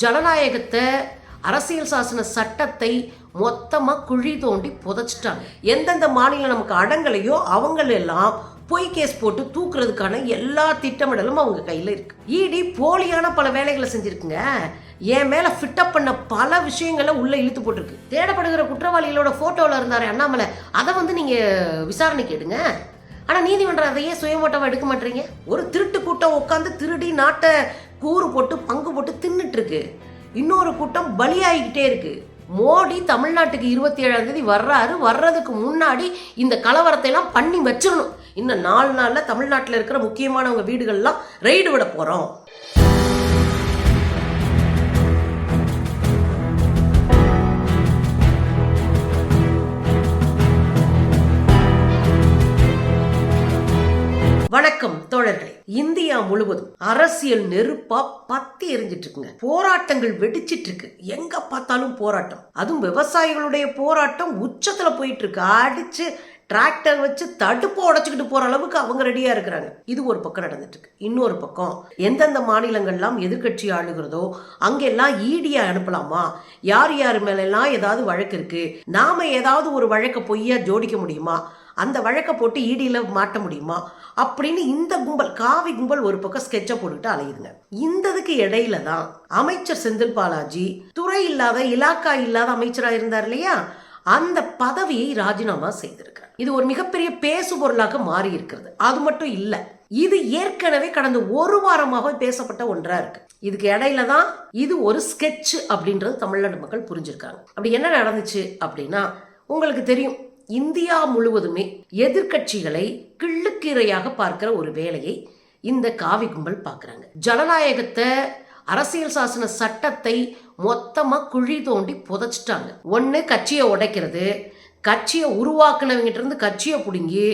ஜனநாயகத்தை அரசியல் சாசன சட்டத்தை மொத்தமாக குழி தோண்டி புதைச்சிட்டாங்க. எந்தெந்த மாநிலம் நமக்கு அடங்கலையோ அவங்களெல்லாம் பொய் கேஸ் போட்டு தூக்குறதுக்கான எல்லா திட்டமிடலும் அவங்க கையில் இருக்கு. இடி போலியான பல வேலைகளை செஞ்சுருக்குங்க. என் மேலே ஃபிட்டப் பண்ண பல விஷயங்களை உள்ளே இழுத்து போட்டிருக்கு. தேடப்படுகிற குற்றவாளிகளோட ஃபோட்டோவில் இருந்தார் அண்ணாமலை அதை வந்து நீங்கள் விசாரணை கேடுங்க. ஆனால் நீதிமன்றம் அதையே சுயமோட்டமாக எடுக்க மாட்டீங்க ஒரு திருட்டு கூட்டம் உட்காந்து திருடி நாட்டை கூறு போட்டு பங்கு போட்டு தின்னுட்டு இருக்கு இன்னொரு கூட்டம் பலியாகிக்கிட்டே இருக்கு. மோடி தமிழ்நாட்டுக்கு இருபத்தி ஏழாம் தேதி வர்றாரு. வர்றதுக்கு முன்னாடி இந்த கலவரத்தை எல்லாம் பண்ணி வச்சிடணும் இன்னும் நாலு நாளில் தமிழ்நாட்டில் இருக்கிற முக்கியமானவங்க வீடுகள்லாம் ரெய்டு விட போகிறோம் இந்தியா முழுவதும் அரசியல் நெருப்பா பத்தி எரிஞ்சிட்டு இருக்குங்க போராட்டங்கள் வெடிச்சிட்டு இருக்கு எங்க பார்த்தாலும் போராட்டம். அதுவும் விவசாயிகளுடைய போராட்டம் உச்சத்துல போயிட்டு இருக்கு அடிச்சு டிராக்டர் வச்சு தடுப்பு உடைச்சுக்கிட்டு போற அளவுக்கு அவங்க ரெடியா இருக்கிறாங்க. இது ஒரு பக்கம் நடந்துட்டு இருக்கு இன்னொரு பக்கம் எந்தெந்த மாநிலங்கள்லாம் எதிர்க்கட்சி ஆளுகிறதோ அங்கெல்லாம் ஈடியா அனுப்பலாமா? யார் யார் மேலெல்லாம் ஏதாவது வழக்கு இருக்கு? நாம ஏதாவது ஒரு வழக்கை பொய்யா ஜோடிக்க முடியுமா? அந்த வழக்கை போட்டு ஈடியில் மாட்ட முடியுமா? அப்படின்னு இந்த கும்பல் காவி கும்பல் ஒரு பக்கம் ஸ்கெட்சை போட்டுக்கிட்டு அலையுதுங்க. இந்ததுக்கு இடையில தான் அமைச்சர் செந்தில் பாலாஜி துறை இல்லாத இலாக்கா இல்லாத அமைச்சராக இருந்தார் இல்லையா? அந்த பதவியை ராஜினாமா செய்திருக்கிறார். இது ஒரு மிகப்பெரிய பேசு பொருளாக மாறி இருக்கிறது அது மட்டும் இல்லை இது ஏற்கனவே கடந்த ஒரு வாரமாக பேசப்பட்ட ஒன்றா இருக்கு. இதுக்கு இடையில தான் இது ஒரு ஸ்கெட்ச் அப்படின்றது தமிழ்நாடு மக்கள் புரிஞ்சிருக்காங்க. அப்படி என்ன நடந்துச்சு அப்படின்னா உங்களுக்கு தெரியும் இந்தியா முழுவதுமே எதிர்க்கட்சிகளை கிள்ளுக்கீரையாக பார்க்கிற ஒரு வேலையை இந்த காவி கும்பல் பார்க்குறாங்க. ஜனநாயகத்தை அரசியல் சாசன சட்டத்தை மொத்தமாக குழி தோண்டி புதைச்சிட்டாங்க. ஒன்று கட்சியை உடைக்கிறது. கட்சியை உருவாக்குனவங்கிட்ட இருந்து கட்சியை பிடுங்கி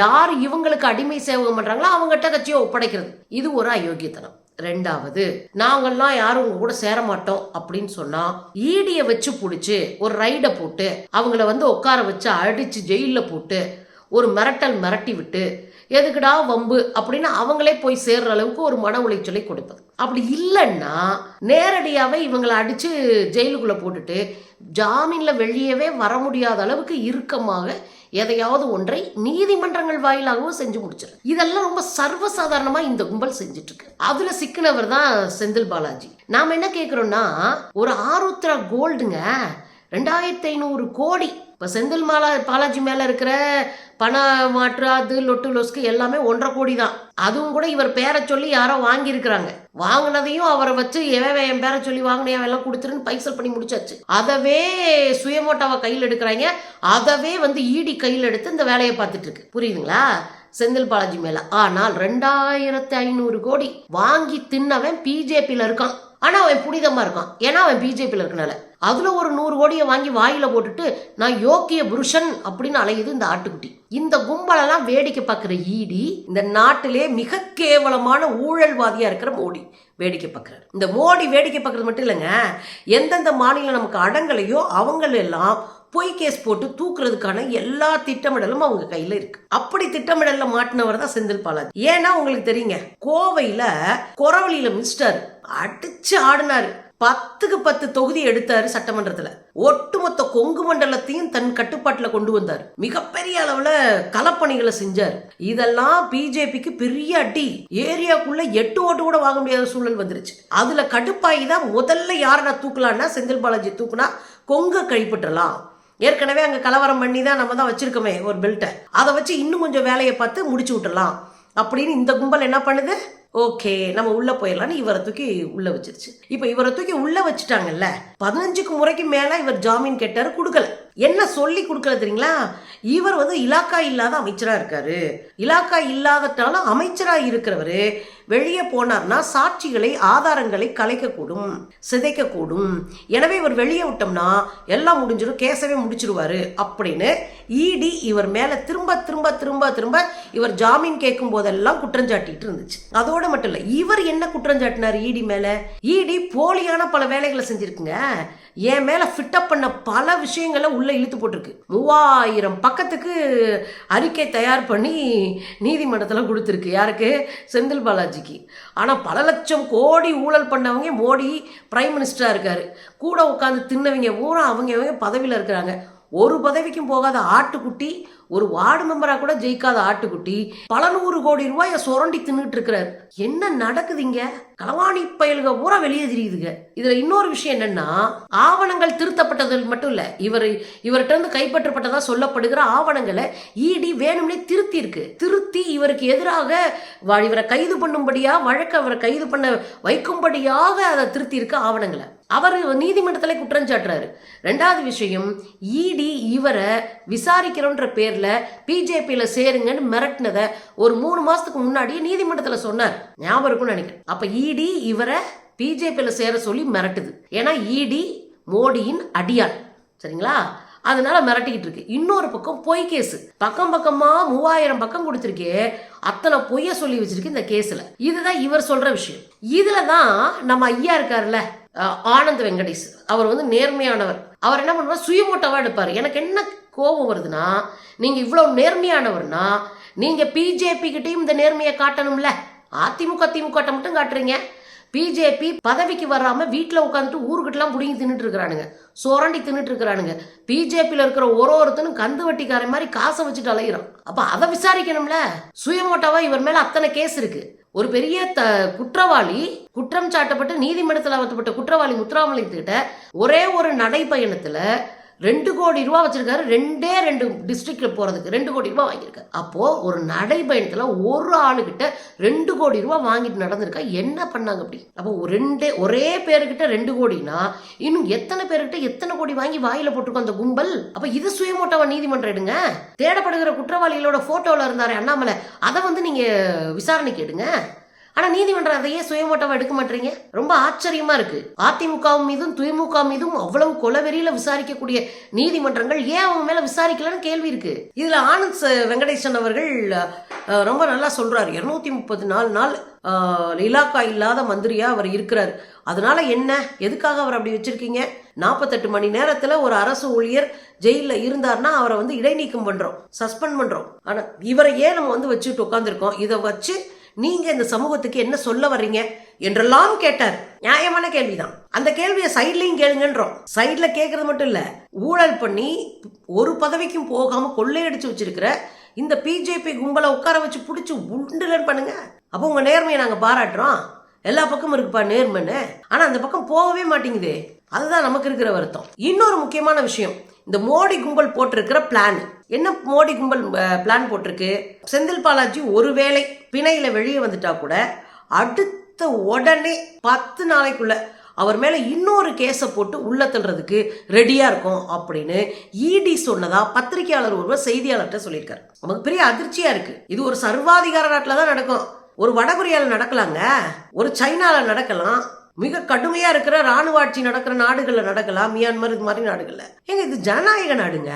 யார் இவங்களுக்கு அடிமை சேவகம் பண்ணுறாங்களோ அவங்ககிட்ட கட்சியை ஒப்படைக்கிறது. இது ஒரு அயோக்கியத்தனம். ரெண்டாவது நாங்கள்லாம் யாரும் உங்க கூட சேர மாட்டோம் அப்படின்னு சொன்னா ஈடிய வச்சு பிடிச்சி ஒரு ரைடை போட்டு அவங்கள வந்து உட்கார வச்சு அடிச்சு ஜெயிலில் போட்டு ஒரு மிரட்டல் மிரட்டி விட்டு எதுக்குடா வம்பு? அப்படின்னு அவங்களே போய் சேர்ற அளவுக்கு ஒரு மன உளைச்சலை கொடுப்பது அப்படி இல்லைன்னா நேரடியாகவே இவங்களை அடித்து ஜெயிலுக்குள்ளே போட்டுட்டு ஜாமீனில் வெளியவே வர முடியாத அளவுக்கு இறுக்கமாக எதையாவது ஒன்றை நீதிமன்றங்கள் வாயிலாகவும் செஞ்சு முடிச்சிரு. இதெல்லாம் ரொம்ப சர்வசாதாரணமாக இந்த கும்பல் செஞ்சுட்டு இருக்கு அதில் சிக்கினவர் தான் செந்தில் பாலாஜி. நாம் என்ன கேட்குறோன்னா ஒரு ஆருத்ரா கோல்டுங்க ரெண்டாயிரத்தி ஐநூறு கோடி இப்போ செந்தில் மாலா பாலாஜி மேலே இருக்கிற பண மாற்று அது லொட்டு லொஸ்க்கு எல்லாமே ஒன்றரை கோடி தான். அதுவும் கூட இவர் பேரை சொல்லி யாரோ வாங்கியிருக்கிறாங்க. வாங்கினதையும் அவரை வச்சு எவன் என் பேரை சொல்லி வாங்கினேன் எல்லாம் கொடுத்துருன்னு பைசல் பண்ணி முடிச்சாச்சு. அதவே சுயமோட்டாவை கையில் எடுக்கிறாங்க. அதவே வந்து ஈடி கையில் எடுத்து இந்த வேலையை பார்த்துட்டு இருக்கு. புரியுதுங்களா? செந்தில் பாலாஜி மேல. ஆனால் ரெண்டாயிரத்தி ஐநூறு கோடி வாங்கி தின்னவன் பிஜேபியில் இருக்கான். ஆனால் அவன் புனிதமாக இருக்கான். ஏன்னா அவன் பிஜேபியில் இருக்கனால. அதில் ஒரு நூறு கோடியை வாங்கி வாயில் போட்டுட்டு நான் யோக்கிய புருஷன் அப்படின்னு அலையுது இந்த ஆட்டுக்குட்டி. இந்த கும்பலெல்லாம் வேடிக்கை பார்க்குற ஈடி இந்த நாட்டிலே மிக கேவலமான ஊழல்வாதியாக இருக்கிற மோடி வேடிக்கை பார்க்குறாரு. இந்த மோடி வேடிக்கை பார்க்குறது மட்டும் இல்லைங்க எந்தெந்த மாநிலம் நமக்கு அடங்கலையோ அவங்களெல்லாம் பொய் கேஸ் போட்டு தூக்குறதுக்கான எல்லா திட்டமிடலும் அவங்க கையில இருக்கு. அப்படி திட்டமிடல்ல மாட்டினவர் தான் செந்தில் பாலாஜி. ஏன்னா உங்களுக்கு தெரியுங்க கோவையில குறவழியில மிஸ்டர் அடிச்சு ஆடினாரு. பத்துக்கு பத்து தொகுதி எடுத்தாரு சட்டமன்றத்துல. ஒட்டுமொத்த கொங்கு மண்டலத்தையும் தன் கட்டுப்பாட்டுல கொண்டு வந்தார். மிகப்பெரிய அளவுல களப்பணிகளை செஞ்சார். இதெல்லாம் பிஜேபிக்கு பெரிய அடி. ஏரியாக்குள்ள எட்டு ஓட்டு கூட வாங்க முடியாத சூழல் வந்துருச்சு. அதுல கடுப்பாகி தான் முதல்ல யாரை நான் தூக்கலான்னா செந்தில் பாலாஜி தூக்குனா கொங்க கைப்பற்றலாம். ஏற்கனவே அங்கே கலவரம் பண்ணி தான் நம்ம தான் வச்சிருக்கோமே ஒரு பெல்ட்டை. அதை வச்சு இன்னும் கொஞ்சம் வேலையை பார்த்து முடிச்சு விட்டுலாம் அப்படின்னு இந்த கும்பல் என்ன பண்ணுது? ஓகே நம்ம உள்ள போயிடலான்னு இவரை தூக்கி உள்ள வச்சிருச்சு. இப்போ இவரை தூக்கி உள்ள வச்சுட்டாங்கல்ல? பதினஞ்சுக்கு முறைக்கு மேல இவர் ஜாமீன் கேட்டாரு கொடுக்கல. என்ன சொல்லி கொடுக்கல தெரியுங்களா? இவர் வந்து இலாக்கா இல்லாத அமைச்சரா இருக்காரு. இலாக்கா இல்லாதட்டாலும் அமைச்சரா இருக்கிறவரு. வெளியே போனார்னா சாட்சிகளை ஆதாரங்களை கலைக்கக்கூடும் சிதைக்கக்கூடும். எனவே இவர் வெளியே விட்டோம்னா எல்லாம் முடிஞ்சிடும் கேசவே முடிச்சிருவாரு அப்படின்னு இடி இவர் மேலே திரும்ப திரும்ப திரும்ப திரும்ப இவர் ஜாமீன் கேட்கும் போதெல்லாம் குற்றஞ்சாட்டிட்டு இருந்துச்சு. அதோட மட்டும் இல்லை இவர் என்ன குற்றஞ்சாட்டினார் இடி மேலே? இடி போலியான பல வேலைகளை செஞ்சிருக்குங்க. என் மேலே ஃபிட்டப் பண்ண பல விஷயங்களை உள்ளே இழுத்து போட்டிருக்கு. மூவாயிரம் பக்கத்துக்கு அறிக்கை தயார் பண்ணி நீதிமன்றத்தில் கொடுத்துருக்கு. யாருக்கு? செந்தில் பாலாஜி. பாலாஜிக்கு ஆனால் பல லட்சம் கோடி ஊழல் பண்ணவங்க மோடி பிரைம் மினிஸ்டராக இருக்கார். கூட உட்காந்து தின்னவங்க பூரா அவங்க அவங்க பதவியில் இருக்கிறாங்க. ஒரு பதவிக்கும் போகாத ஆட்டுக்குட்டி ஒரு வார்டு மெம்பரா கூட ஜெயிக்காத ஆட்டுக்குட்டி பல நூறு கோடி ரூபாய சுரண்டி தின்னுட்டு இருக்கிறார் என்ன நடக்குது இங்க களவாணி பயல்க பூரா வெளியே தெரியுதுங்க. இதுல இன்னொரு விஷயம் என்னன்னா ஆவணங்கள் திருத்தப்பட்டது மட்டும் இல்ல இவர் இவர்கிட்ட இருந்து கைப்பற்றப்பட்டதா சொல்லப்படுகிற ஆவணங்களை இடி வேணும்னே திருத்தி இருக்கு திருத்தி இவருக்கு எதிராக இவரை கைது பண்ணும்படியா வழக்கு அவரை கைது பண்ண வைக்கும்படியாக அதை திருத்தி இருக்கு ஆவணங்களை. அவர் நீதிமன்றத்தில் குற்றம் சாட்டுறாரு. ரெண்டாவது விஷயம் இடி இவரை விசாரிக்கிறோன்ற பேர்ல பிஜேபியில சேருங்கன்னு மிரட்டினதை ஒரு மூணு மாசத்துக்கு முன்னாடியே நீதிமன்றத்தில் சொன்னார். ஞாபகம் இருக்கும்னு நினைக்கிறேன். அப்ப இடி இவரை பிஜேபியில சேர சொல்லி மிரட்டுது. ஏன்னா இடி மோடியின் அடியாள் சரிங்களா? அதனால மிரட்டிக்கிட்டு இருக்கு. இன்னொரு பக்கம் பொய் கேஸ். பக்கம் பக்கமா மூவாயிரம் பக்கம் கொடுத்துருக்கே. அத்தனை பொய்ய சொல்லி வச்சிருக்கு இந்த கேஸ்ல. இதுதான் இவர் சொல்ற விஷயம். இதுல தான் நம்ம ஐயா இருக்காருல்ல ஆனந்த் வெங்கடேஷ். அவர் வந்து நேர்மையானவர். அவர் என்ன பண்ணுவார்? சுயமோட்டவா எடுப்பார். எனக்கு என்ன கோபம் வருதுன்னா நீங்கள் இவ்வளோ நேர்மையானவர்னா நீங்கள் பிஜேபி கிட்டேயும் இந்த நேர்மையை காட்டணும்ல? அதிமுக திமுக மட்டும் காட்டுறீங்க. பிஜேபி பதவிக்கு வராமல் வீட்டில் உட்காந்துட்டு ஊருக்கிட்டலாம் பிடிங்கி தின்னுட்டு இருக்கிறானுங்க. சுரண்டி தின்னுட்டு இருக்கிறானுங்க. பிஜேபியில் இருக்கிற ஒரு ஒருத்தனும் கந்து வட்டிக்காரன் மாதிரி காசை வச்சுட்டு அலையிறான். அப்போ அதை விசாரிக்கணும்ல? சுயமோட்டாவா இவர் மேலே அத்தனை கேஸ் இருக்கு. ஒரு பெரிய த குற்றவாளி குற்றம் சாட்டப்பட்டு நீதிமன்றத்தில் அமர்த்தப்பட்ட குற்றவாளி முத்துராமலிங்கத்துக்கிட்ட ஒரே ஒரு நடைப்பயணத்தில் ரெண்டு கோடி ரூபா வச்சுருக்காரு. ரெண்டே ரெண்டு டிஸ்ட்ரிக்டில் போகிறதுக்கு ரெண்டு கோடி ரூபா வாங்கியிருக்காரு. அப்போது ஒரு நடைபயணத்தில் ஒரு ஆளுகிட்ட ரெண்டு கோடி ரூபா வாங்கிட்டு நடந்திருக்கா? என்ன பண்ணாங்க அப்படி? அப்போ ஒரு ரெண்டே ஒரே பேருக்கிட்ட ரெண்டு கோடினா இன்னும் எத்தனை பேருக்கிட்ட எத்தனை கோடி வாங்கி வாயில் போட்டிருக்கோம் அந்த கும்பல்? அப்போ இது சுயமோட்டவா நீதிமன்றம் எடுங்க. தேடப்படுகிற குற்றவாளிகளோட ஃபோட்டோவில் இருந்தார் அண்ணாமலை. அதை வந்து நீங்கள் விசாரணைக்கு எடுங்க. ஆனா நீதிமன்றம் அதையே சுயமோட்டவா எடுக்க மாட்டீங்க ரொம்ப ஆச்சரியமா இருக்கு. அதிமுக மீதும் திமுக மீதும் அவ்வளவு கொலவெறியில விசாரிக்கக்கூடிய நீதிமன்றங்கள் ஏன் அவங்க மேல விசாரிக்கலன்னு கேள்வி இருக்கு. இதுல ஆனந்த் ச- வெங்கடேசன் அவர்கள் ரொம்ப நல்லா சொல்றாரு. இருநூத்தி முப்பது நாலு நாள் இலாக்கா இல்லாத மந்திரியா அவர் இருக்கிறார். அதனால என்ன? எதுக்காக அவர் அப்படி வச்சிருக்கீங்க? நாற்பத்தெட்டு மணி நேரத்துல ஒரு அரசு ஊழியர் ஜெயில இருந்தார்னா அவரை வந்து இடைநீக்கம் பண்றோம் சஸ்பெண்ட் பண்றோம். ஆனா இவரை ஏன் நம்ம வந்து வச்சுட்டு உட்காந்துருக்கோம் இதை வச்சு நீங்க இந்த சமூகத்துக்கு என்ன சொல்ல வர்றீங்க? என்றெல்லாம் கேட்டார். நியாயமான கேள்விதான். அந்த கேள்வியை சைட்லயும் கேளுங்கன்றோம். சைட்ல கேட்கறது மட்டும் இல்ல ஊழல் பண்ணி ஒரு பதவிக்கும் போகாம கொள்ளையடிச்சு வச்சிருக்கிற இந்த பிஜேபி கும்பலை உட்கார வச்சு பிடிச்சி உண்டுலன்னு பண்ணுங்க. அப்போ உங்க நேர்மையை நாங்க பாராட்டுறோம். எல்லா பக்கமும் இருக்குப்பா நேர்மைன்னு. ஆனா அந்த பக்கம் போகவே மாட்டேங்குதே. அதுதான் நமக்கு இருக்கிற வருத்தம். இன்னொரு முக்கியமான விஷயம். இந்த மோடி கும்பல் போட்டிருக்கிற பிளான் என்ன மோடி கும்பல் பிளான் போட்டிருக்கு? செந்தில் பாலாஜி ஒருவேளை பிணையில வெளியே வந்துட்டா கூட அடுத்த உடனே பத்து நாளைக்குள்ள அவர் மேல இன்னொரு கேஸை போட்டு உள்ள தள்ளுறதுக்கு ரெடியா இருக்கும் அப்படின்னு இடி சொன்னதா பத்திரிகையாளர் ஒருவர் செய்தியாளர்கிட்ட சொல்லியிருக்காரு. நமக்கு பெரிய அதிர்ச்சியா இருக்கு. இது ஒரு சர்வாதிகார நாட்டில் தான் நடக்கும். ஒரு வடகொரியால நடக்கலாங்க. ஒரு சைனால நடக்கலாம். மிக கடுமையா இருக்கிற ராணுவ ஆட்சி நடக்கிற நாடுகள்ல நடக்கலாம் மியான்மர் இது மாதிரி நாடுகள்ல. ஏங்க இது ஜனநாயக நாடுங்க.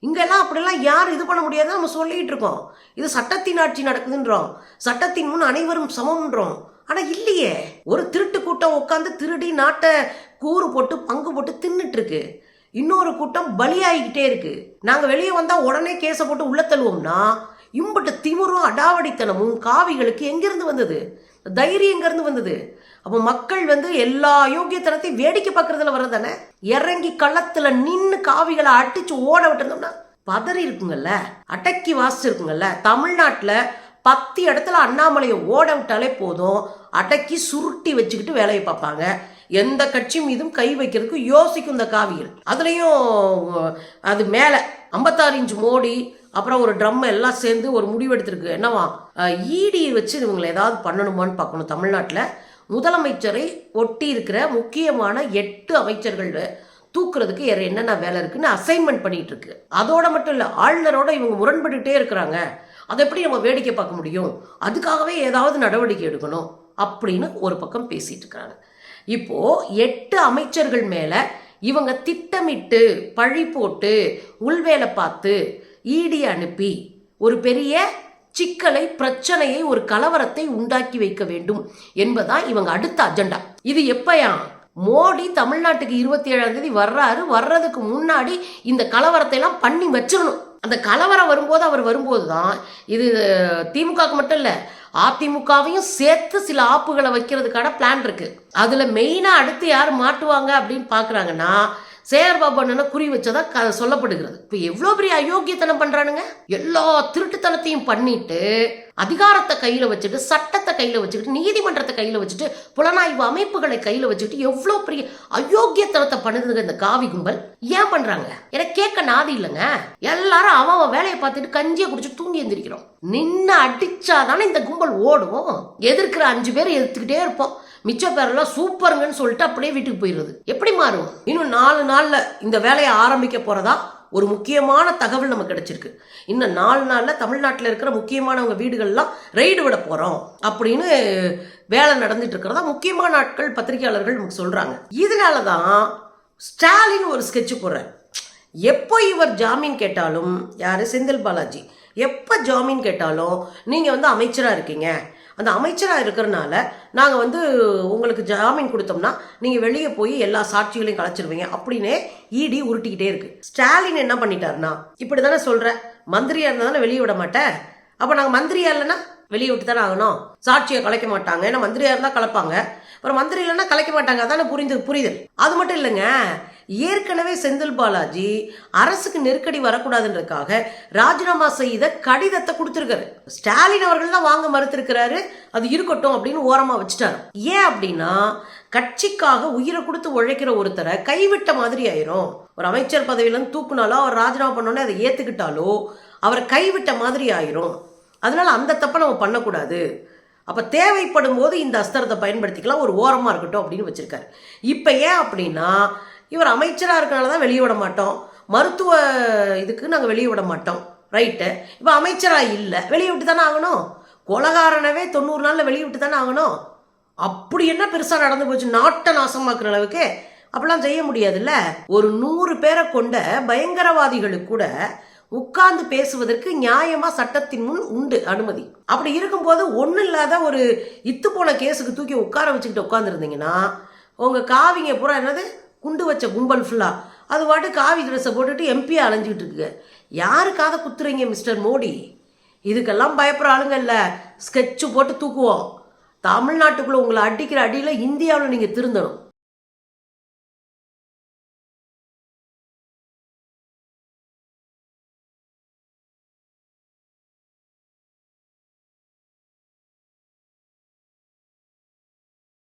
இங்கெல்லாம் அப்படிலாம் யாரும் இது பண்ண முடியாதுன்னு நம்ம சொல்லிட்டு இருக்கோம். இது சட்டத்தின் ஆட்சி நடக்குதுன்றோம். சட்டத்தின் முன் அனைவரும் சமம்ன்றோம். ஆனா இல்லையே. ஒரு திருட்டு கூட்டம் உட்காந்து திருடி நாட்டை கூறு போட்டு பங்கு போட்டு தின்னுட்டு இருக்கு. இன்னொரு கூட்டம் பலியாகிக்கிட்டே இருக்கு. நாங்க வெளியே வந்தா உடனே கேஸை போட்டு உள்ள தள்ளுவோம்னா இம்பட்டு திமிரும் அடாவடித்தனமும் காவிகளுக்கு எங்கிருந்து வந்தது? தைரியம் எங்கிருந்து வந்தது? அப்போ மக்கள் வந்து எல்லா யோகியத்தனத்தையும் வேடிக்கை பார்க்கறதுல வர்றதானே இறங்கி களத்துல நின்று காவிகளை அடிச்சு ஓட விட்டுருந்தோம்னா பதறி இருக்குங்கல்ல அடக்கி வாசிச்சிருக்குங்கல்ல தமிழ்நாட்டில் பத்து இடத்துல அண்ணாமலையை ஓட விட்டாலே போதும் அடக்கி சுருட்டி வச்சுக்கிட்டு வேலையை பார்ப்பாங்க. எந்த கட்சி மீதும் கை வைக்கிறதுக்கு யோசிக்கும் இந்த காவிகள். அதுலேயும் அது மேலே ஐம்பத்தாறு இன்ச் மோடி அப்புறம் ஒரு ட்ரம் எல்லாம் சேர்ந்து ஒரு முடிவெடுத்திருக்கு என்னவா? ஈடி வச்சு இவங்களை ஏதாவது பண்ணணுமான்னு பார்க்கணும் தமிழ்நாட்டில். முதலமைச்சரை ஒட்டி இருக்கிற முக்கியமான எட்டு அமைச்சர்கள் தூக்குறதுக்கு வேற என்னென்ன வேலை இருக்குன்னு அசைன்மெண்ட் பண்ணிட்டு இருக்கு அதோட மட்டும் இல்லை ஆளுநரோட இவங்க முரண்பட்டுட்டே இருக்கிறாங்க. அதை எப்படி நம்ம வேடிக்கை பார்க்க முடியும்? அதுக்காகவே ஏதாவது நடவடிக்கை எடுக்கணும் அப்படின்னு ஒரு பக்கம் பேசிட்டு இருக்கிறாங்க இப்போ எட்டு அமைச்சர்கள் மேல இவங்க திட்டமிட்டு பழி போட்டு உள்வேலை பார்த்து ஈடி அனுப்பி ஒரு பெரிய சிக்கலை பிரச்சனையை ஒரு கலவரத்தை உண்டாக்கி வைக்க வேண்டும் என்பதான் இவங்க அடுத்த அஜெண்டா இது எப்பயா? மோடி தமிழ்நாட்டுக்கு இருபத்தி ஏழாம் தேதி வர்றாரு. வர்றதுக்கு முன்னாடி இந்த கலவரத்தை எல்லாம் பண்ணி வச்சிடணும் அந்த கலவரம் வரும்போது அவர் வரும்போது தான் இது திமுகவுக்கு மட்டும் இல்லை அதிமுகவையும் சேர்த்து சில ஆப்புகளை வைக்கிறதுக்கான பிளான் இருக்கு. அதுல மெயினா அடுத்து யார் மாட்டுவாங்க அப்படின்னு பாக்குறாங்கன்னா சேர் அண்ணனை குறி வச்சதா க சொல்லப்படுகிறது. இப்போ எவ்வளோ பெரிய அயோக்கியத்தனம் பண்ணுறானுங்க எல்லா திருட்டுத்தனத்தையும் பண்ணிட்டு அதிகாரத்தை கையில் வச்சுட்டு சட்டத்தை கையில் வச்சுக்கிட்டு நீதிமன்றத்தை கையில் வச்சுட்டு புலனாய்வு அமைப்புகளை கையில் வச்சுக்கிட்டு எவ்வளோ பெரிய அயோக்கியத்தனத்தை பண்ணுதுங்க இந்த காவி கும்பல்? ஏன் பண்ணுறாங்க எனக்கு கேட்க நாதி இல்லைங்க. எல்லாரும் அவன் அவன் வேலையை பார்த்துட்டு கஞ்சியை குடிச்சு தூங்கி எந்திரிக்கிறோம். நின்று அடிச்சாதானே இந்த கும்பல் ஓடும். எதிர்க்கிற அஞ்சு பேர் எதிர்த்துக்கிட்டே இருப்போம். மிச்ச பேரெல்லாம் சூப்பருங்கன்னு சொல்லிட்டு அப்படியே வீட்டுக்கு போயிடுறது. எப்படி மாறும்? இன்னும் நாலு நாளில் இந்த வேலையை ஆரம்பிக்க போகிறதா ஒரு முக்கியமான தகவல் நமக்கு கிடைச்சிருக்கு. இன்னும் நாலு நாளில் தமிழ்நாட்டில் இருக்கிற முக்கியமானவங்க வீடுகள்லாம் ரெய்டு விட போகிறோம் அப்படின்னு வேலை நடந்துட்டு இருக்கிறதா முக்கியமான நாட்கள் பத்திரிகையாளர்கள் நமக்கு சொல்கிறாங்க இதனால தான் ஸ்டாலின் ஒரு ஸ்கெட்சு போடுறார். எப்போ இவர் ஜாமீன் கேட்டாலும் யார்? செந்தில் பாலாஜி. எப்போ ஜாமீன் கேட்டாலும் நீங்கள் வந்து அமைச்சராக இருக்கீங்க. அந்த அமைச்சராக இருக்கிறனால நாங்கள் வந்து உங்களுக்கு ஜாமீன் கொடுத்தோம்னா நீங்கள் வெளியே போய் எல்லா சாட்சிகளையும் கலைச்சிருவீங்க அப்படின்னே இடி உருட்டிக்கிட்டே இருக்கு. ஸ்டாலின் என்ன பண்ணிட்டாருன்னா இப்படி தானே சொல்கிறேன் மந்திரியாக இருந்தால் தானே வெளியே விட மாட்டேன் அப்போ நாங்கள் மந்திரியா இல்லைன்னா வெளியே விட்டு தானே ஆகணும்? சாட்சியை கலைக்க மாட்டாங்க ஏன்னா மந்திரியாக இருந்தால் கலப்பாங்க. அப்புறம் மந்திரி இல்லைன்னா கலைக்க மாட்டாங்க அதானே புரிந்து புரியுது அது மட்டும் இல்லைங்க ஏற்கனவே செந்தில் பாலாஜி அரசுக்கு நெருக்கடி வரக்கூடாதுன்றதுக்காக ராஜினாமா செய்த கடிதத்தை கொடுத்துருக்காரு. ஸ்டாலின் அவர்கள் தான் வாங்க மறுத்திருக்கிறாரு. அது இருக்கட்டும் அப்படின்னு ஓரமாக வச்சுட்டாரு. ஏன் அப்படின்னா கட்சிக்காக உயிரை கொடுத்து உழைக்கிற ஒருத்தரை கைவிட்ட மாதிரி ஆயிரும். ஒரு அமைச்சர் பதவியிலேருந்து தூக்குனாலோ அவர் ராஜினாமா பண்ணோன்னே அதை ஏற்றுக்கிட்டாலோ அவரை கைவிட்ட மாதிரி ஆயிரும். அதனால் அந்த தப்பை நம்ம பண்ணக்கூடாது. அப்போ தேவைப்படும் போது இந்த அஸ்திரத்தை பயன்படுத்திக்கலாம். ஒரு ஓரமாக இருக்கட்டும் அப்படின்னு வச்சுருக்காரு. இப்போ ஏன் அப்படின்னா இவர் அமைச்சராக இருக்கனால தான் வெளியே விட மாட்டோம். மருத்துவ இதுக்கு நாங்கள் வெளியே விட மாட்டோம். ரைட்டு இப்போ அமைச்சராக இல்லை. வெளியே விட்டு தானே ஆகணும்? கொலகாரனவே தொண்ணூறு நாளில் வெளியே விட்டு தானே ஆகணும்? அப்படி என்ன பெருசாக நடந்து போச்சு? நாட்டை நாசமாக்குற அளவுக்கு அப்படிலாம் செய்ய முடியாதுல்ல? ஒரு நூறு பேரை கொண்ட பயங்கரவாதிகளுக்கு கூட உட்கார்ந்து பேசுவதற்கு நியாயமா சட்டத்தின் முன் உண்டு அனுமதி. அப்படி இருக்கும்போது ஒன்றும் இல்லாத ஒரு இத்து போன கேஸுக்கு தூக்கி உட்கார வச்சுக்கிட்டு உட்காந்துருந்தீங்கன்னா உங்கள் காவிங்க பூரா என்னது? குண்டு வச்ச கும்பல் ஃபுல்லாக அது பாட்டு காவி ட்ரெஸ்ஸை போட்டுட்டு எம்பி அலைஞ்சிக்கிட்டு இருக்குங்க யாருக்காக குத்துறீங்க மிஸ்டர் மோடி? இதுக்கெல்லாம் பயப்படுற ஆளுங்க இல்லை. ஸ்கெட்சு போட்டு தூக்குவோம். தமிழ்நாட்டுக்குள்ளே உங்களை அடிக்கிற அடியில் இந்தியாவில் நீங்கள் திருந்தணும்.